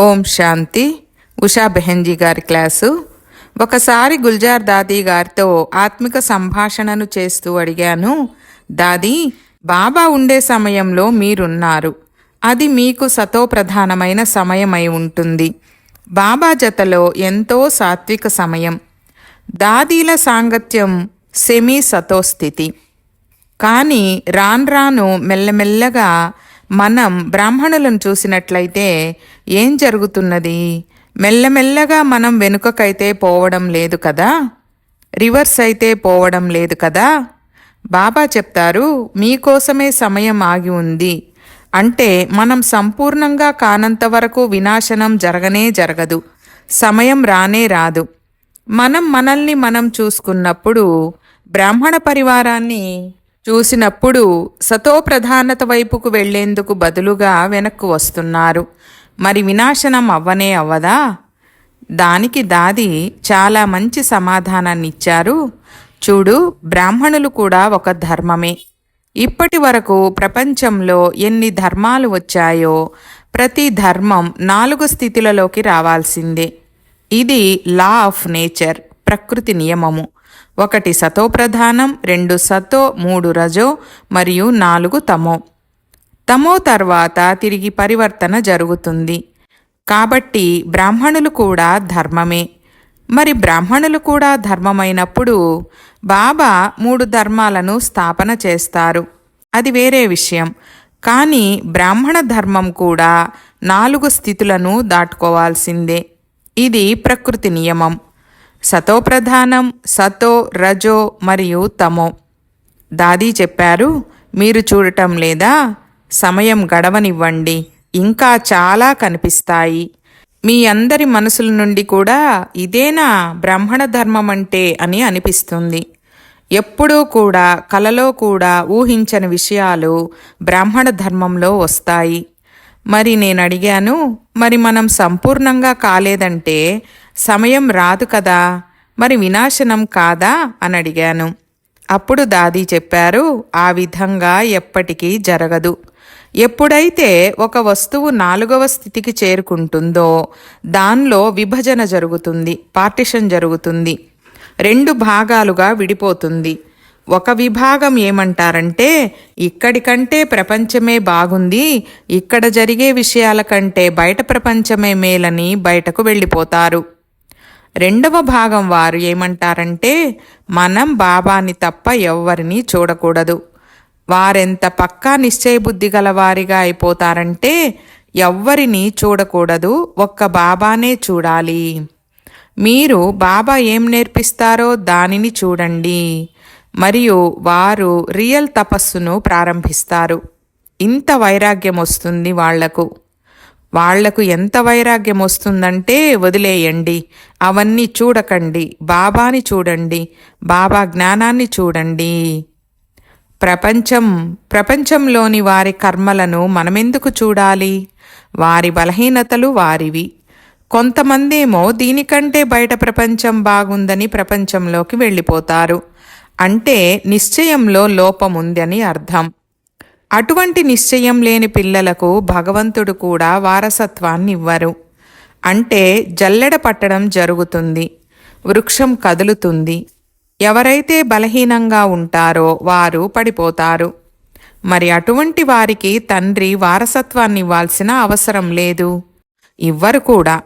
ఓం శాంతి. ఉషా బెహెన్జీ గారి క్లాసు. ఒకసారి గుల్జార్ దాదీ గారితో ఆత్మిక సంభాషణను చేస్తూ అడిగాను దాదీ బాబా ఉండే సమయంలో మీరున్నారు. అది మీకు సతో ప్రధానమైన సమయమై ఉంటుంది. బాబా జతలో ఎంతో సాత్విక సమయం. దాదీల సాంగత్యం సెమీ సతోస్థితి. కానీ రాను రాను మెల్లమెల్లగా మనం బ్రాహ్మణులను చూసినట్లయితే ఏం జరుగుతున్నది? మెల్లమెల్లగా మనం వెనుకకైతే పోవడం లేదు కదా? రివర్స్ అయితే పోవడం లేదు కదా? బాబా చెప్తారు మీకోసమే సమయం ఆగి ఉంది. అంటే మనం సంపూర్ణంగా కానంత వరకు వినాశనం జరగనే జరగదు. సమయం రానే రాదు. మనం మనల్ని మనం చూసుకున్నప్పుడు బ్రాహ్మణ పరివారాన్ని చూసినప్పుడు సతో ప్రధానత వైపుకు వెళ్ళేందుకు బదులుగా వెనక్కు వస్తున్నారు. మరి వినాశనం అవ్వనే అవ్వదా? దానికి దాది చాలా మంచి సమాధానాన్ని ఇచ్చారు చూడు బ్రాహ్మణులు కూడా ఒక ధర్మమే. ఇప్పటి వరకు ప్రపంచంలో ఎన్ని ధర్మాలు వచ్చాయో ప్రతి ధర్మం నాలుగు స్థితులలోకి రావాల్సిందే. ఇది లా ఆఫ్ నేచర్ ప్రకృతి నియమము. ఒకటి సతో ప్రధానం రెండు సతో మూడు రజో మరియు నాలుగు తమో. తమో తర్వాత తిరిగి పరివర్తన జరుగుతుంది. కాబట్టి బ్రాహ్మణులు కూడా ధర్మమే. మరి బ్రాహ్మణులు కూడా ధర్మమైనప్పుడు బాబా మూడు ధర్మాలను స్థాపన చేస్తారు. అది వేరే విషయం. కానీ బ్రాహ్మణ ధర్మం కూడా నాలుగు స్థితులను దాటుకోవాల్సిందే. ఇది ప్రకృతి నియమం. సతో ప్రధానం సతో రజో మరియు తమో. దాదీ చెప్పారు మీరు చూడటం లేదా? సమయం గడవనివ్వండి. ఇంకా చాలా కనిపిస్తాయి. మీ అందరి మనసుల నుండి కూడా ఇదేనా బ్రాహ్మణ ధర్మం అంటే అని అనిపిస్తుంది. ఎప్పుడూ కూడా కలలో కూడా ఊహించని విషయాలు బ్రాహ్మణ ధర్మంలో వస్తాయి. మరి నేను అడిగాను మరి మనం సంపూర్ణంగా కాలేదంటే సమయం రాదు కదా మరి వినాశనం కాదా అని అడిగాను. అప్పుడు దాది చెప్పారు ఆ విధంగా ఎప్పటికీ జరగదు. ఎప్పుడైతే ఒక వస్తువు నాలుగవ స్థితికి చేరుకుంటుందో దానిలో విభజన జరుగుతుంది పార్టిషన్ జరుగుతుంది. రెండు భాగాలుగా విడిపోతుంది. ఒక విభాగం ఏమంటారంటే ఇక్కడికంటే ప్రపంచమే బాగుంది ఇక్కడ జరిగే విషయాల కంటే బయట ప్రపంచమే మేలని బయటకు వెళ్ళిపోతారు. రెండవ భాగం వారు ఏమంటారంటే మనం బాబాని తప్ప ఎవ్వరిని చూడకూడదు. వారెంత పక్కా నిశ్చయబుద్ధి గలవారిగా అయిపోతారంటే ఎవ్వరిని చూడకూడదు ఒక్క బాబానే చూడాలి. మీరు బాబా ఏం నేర్పిస్తారో దానిని చూడండి. మరియు వారు రియల్ తపస్సును ప్రారంభిస్తారు. ఇంత వైరాగ్యం వస్తుంది వాళ్ళకు. వాళ్ళకు ఎంత వైరాగ్యం వస్తుందంటే వదిలేయండి. అవన్నీ చూడకండి. బాబాని చూడండి. బాబా జ్ఞానాన్ని చూడండి. ప్రపంచం ప్రపంచంలోని వారి కర్మలను మనమెందుకు చూడాలి? వారి బలహీనతలు వారివి. కొంతమందేమో దీనికంటే బయట ప్రపంచం బాగుందని ప్రపంచంలోకి వెళ్ళిపోతారు. అంటే నిశ్చయంలో లోపముందని అర్థం. అటువంటి నిశ్చయం లేని పిల్లలకు భగవంతుడు కూడా వారసత్వాన్ని ఇవ్వరు. అంటే జల్లెడ పట్టడం జరుగుతుంది వృక్షం కదులుతుంది. ఎవరైతే బలహీనంగా ఉంటారో వారు పడిపోతారు. మరి అటువంటి వారికి తండ్రి వారసత్వాన్ని ఇవ్వాల్సిన అవసరం లేదు. ఇవ్వరు కూడా.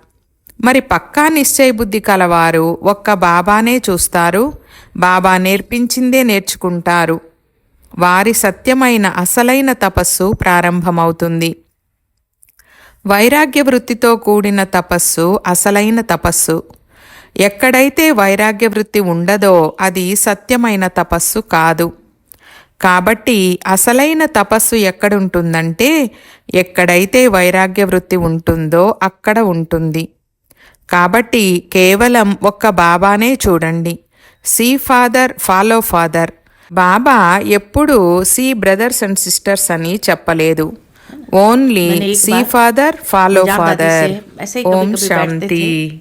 మరి పక్కా నిశ్చయబుద్ధి కలవారు ఒక్క బాబానే చూస్తారు బాబా నేర్పించిందే నేర్చుకుంటారు. వారి సత్యమైన అసలైన తపస్సు ప్రారంభమవుతుంది. వైరాగ్య వృత్తితో కూడిన తపస్సు అసలైన తపస్సు. ఎక్కడైతే వైరాగ్య వృత్తి ఉండదో అది సత్యమైన తపస్సు కాదు. కాబట్టి అసలైన తపస్సు ఎక్కడుంటుందంటే ఎక్కడైతే వైరాగ్య వృత్తి ఉంటుందో అక్కడ ఉంటుంది. కాబట్టి కేవలం ఒక్క బాబానే చూడండి. See father follow father. Baba ఎప్పుడూ సి బ్రదర్స్ అండ్ సిస్టర్స్ అని చెప్పలేదు. Only see father follow father. Om Shanti.